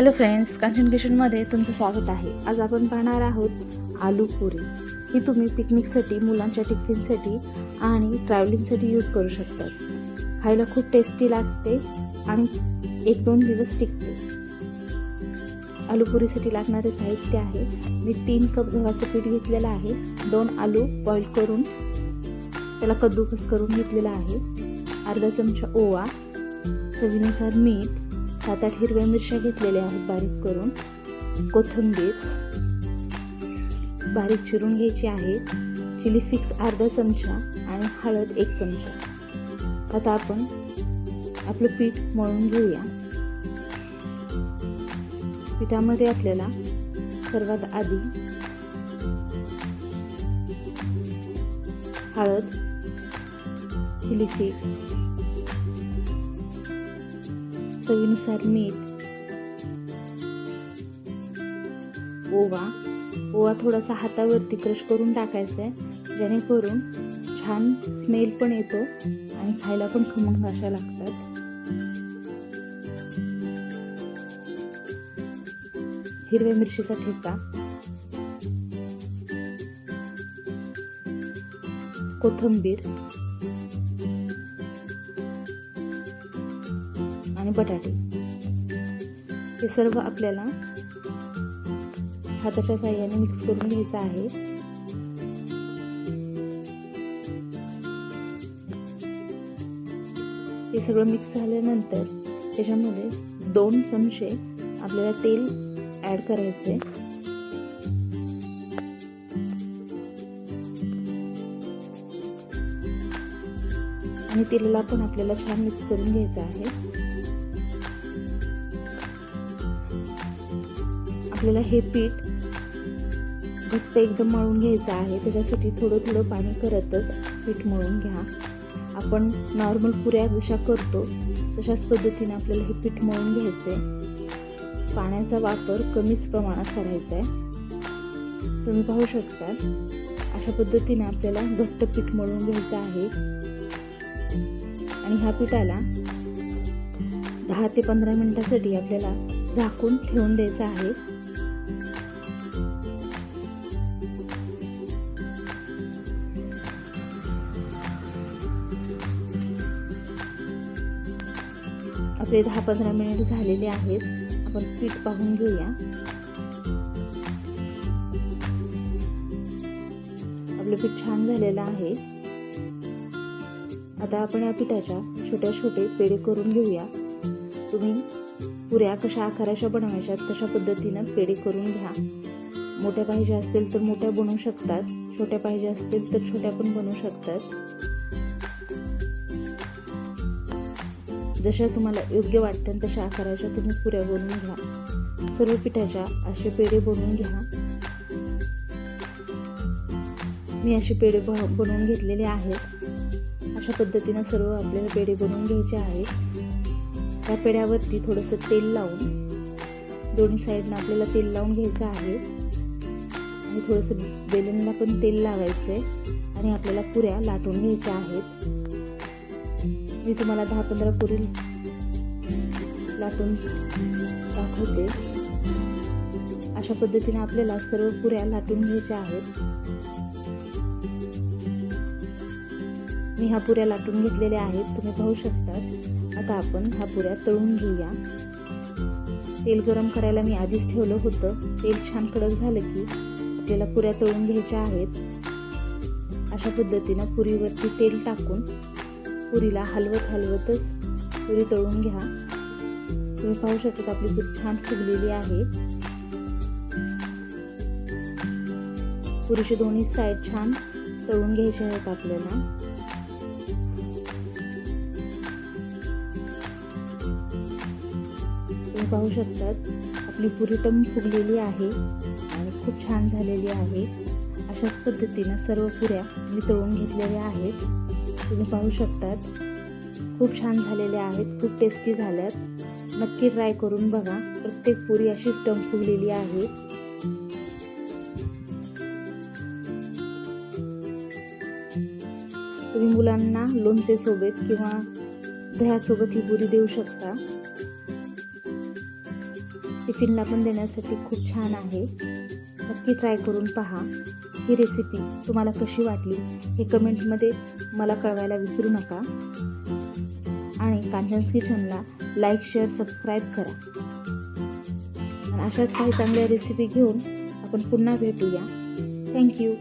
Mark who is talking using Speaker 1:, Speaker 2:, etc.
Speaker 1: Hello friends Kanchan किचनमध्ये तुमचं स्वागत आहे. आज आपण पाहणार आहोत आलू पुरी. ही तुम्ही पिकनिकसाठी मुलांच्या टिफिनसाठी आणि ट्रॅव्हलिंगसाठी यूज करू शकतात खायला खूप टेस्टी लागते आणि एक दोन दिवस टिकते. आलू पुरीसाठी लागणारे साहित्य आहे. मी तीन कप गव्हाचं पीठ घेतलेलं आहे. दोन आलू बॉईल करून त्याला कद्दूकस करून घेतलेला आहे. अर्धा चमचा ओवा चवीनुसार मीठ सात आठ हिरव्या मिरच्या घेतलेल्या आहेत बारीक करून. कोथिंबीर बारीक चिरून घ्यायची आहे. चिली फिक्स अर्धा चमचा आणि हळद एक चमचा. आता आपण आपलं पीठ मळून घेऊया. पिठामध्ये आपल्याला सर्वात आधी हळद चिली फिक्स चवीनुसार मीठ. ओवा. ओवा थोडासा हातावरती क्रश करून टाकायचा आहे. जेणेकरून छान स्मेल पण येतो आणि खायला पण खमंग अशा लागतात. हिरव्या मिरचीचा ठेचा. कोथंबीर. आणि बटाटे. हे सर्व आपल्याला हाताच्या साह्याने मिक्स करून घ्यायचं आहे. हे सगळं मिक्स झाल्यानंतर त्याच्यामध्ये दोन चमचे आपल्याला तेल ॲड करायचे आणि तेलाला पण आपल्याला छान मिक्स करून घ्यायचं आहे. आपल्याला हे पीठ घट्ट एकदम मळून घ्यायचं आहे. त्याच्यासाठी थोडं थोडं पाणी करतच पीठ मळून घ्या. आपण नॉर्मल पुऱ्या जशा करतो तशाच पद्धतीने आपल्याला हे पीठ मळून घ्यायचं आहे पाण्याचा वापर कमीच प्रमाणात करायचा आहे तुम्ही पाहू शकता अशा पद्धतीने आपल्याला घट्ट पीठ मळून घ्यायचं आहे. आणि ह्या पिठाला दहा ते पंधरा मिनिटासाठी आपल्याला झाकून ठेवून द्यायचं आहे. आपले दहा पंधरा मिनिट झालेले आहेत. आपण पीठ पाहून घेऊया. आपलं पीठ छान झालेलं आहे. आता आपण या पिठाच्या छोट्या छोटे पेढे करून घेऊया. तुम्ही पुऱ्या कशा आकाराच्या बनवायच्या तशा पद्धतीनं पेढे करून घ्या. मोठ्या पाहिजे असतील तर मोठ्या बनवू शकतात. छोट्या पाहिजे असतील तर छोट्या पण बनवू शकतात. जशा तुम्हाला योग्य वाटतात तशा आकाराच्या तुम्ही पुऱ्या बनवून घ्या. सर्व पिठाच्या असे पेढे बनवून घ्या. मी असे पेढे बनवून घेतलेले आहेत. अशा पद्धतीनं सर्व आपल्याला पेढे बनवून घ्यायचे आहेत. त्या पेढ्यावरती थोडंसं तेल लावून दोन्ही साईडनं आपल्याला तेल लावून घ्यायचं आहे. आणि थोडंसं बेलनला पण तेल लावायचं आहे आणि आपल्याला पुऱ्या लाटून घ्यायच्या आहेत. मी तुम्हाला दहा पंधरा पुरी लाटून दाखवते. अशा पद्धतीने आपल्याला सर्व पुऱ्या लाटून घ्यायच्या आहेत. मी ह्या पुऱ्या लाटून घेतलेल्या आहेत तुम्ही पाहू शकता. आता आपण ह्या पुऱ्या तळून घेऊया. तेल गरम करायला मी आधीच ठेवलं होतं. तेल छान कडक झालं की आपल्याला पुऱ्या तळून घ्यायच्या आहेत. अशा पद्धतीनं पुरीवरती तेल टाकून पुरीला हलवत हलवतच पुरी तळून घ्या. तुम्ही पाहू शकता आपली पुरी छान फुगलेली आहे. पुरीचे दोन्ही साईड छान तळून घ्यायचे आहेत आपल्याला. तुम्ही पाहू शकतात आपली पुरी टम फुगलेली आहे आणि खूप छान झालेली आहे. अशाच पद्धतीनं सर्व पुऱ्या मी तळून घेतलेल्या आहेत. तुम्ही पाहू शकतात. खूप छान झालेल्या आहेत खूप टेस्टी झाल्यात. नक्की ट्राय करून बघा. प्रत्येक पुरी अशीच स्टंप फुगलेली आहे. तुम्ही मुलांना लोणचे सोबत किंवा दह्यासोबत ही पुरी देऊ शकता. टिफिनला पण देण्यासाठी खूप छान आहे. नक्की ट्राय करून पहा. ही रेसिपी तुम्हाला कशी वाटली हे कमेंटमध्ये मला कळवायला विसरू नका. आणि कांचन्स किचनला लाईक शेअर सबस्क्राईब करा. आणि अशाच काही चांगल्या रेसिपी घेऊन आपण पुन्हा भेटूया. थँक्यू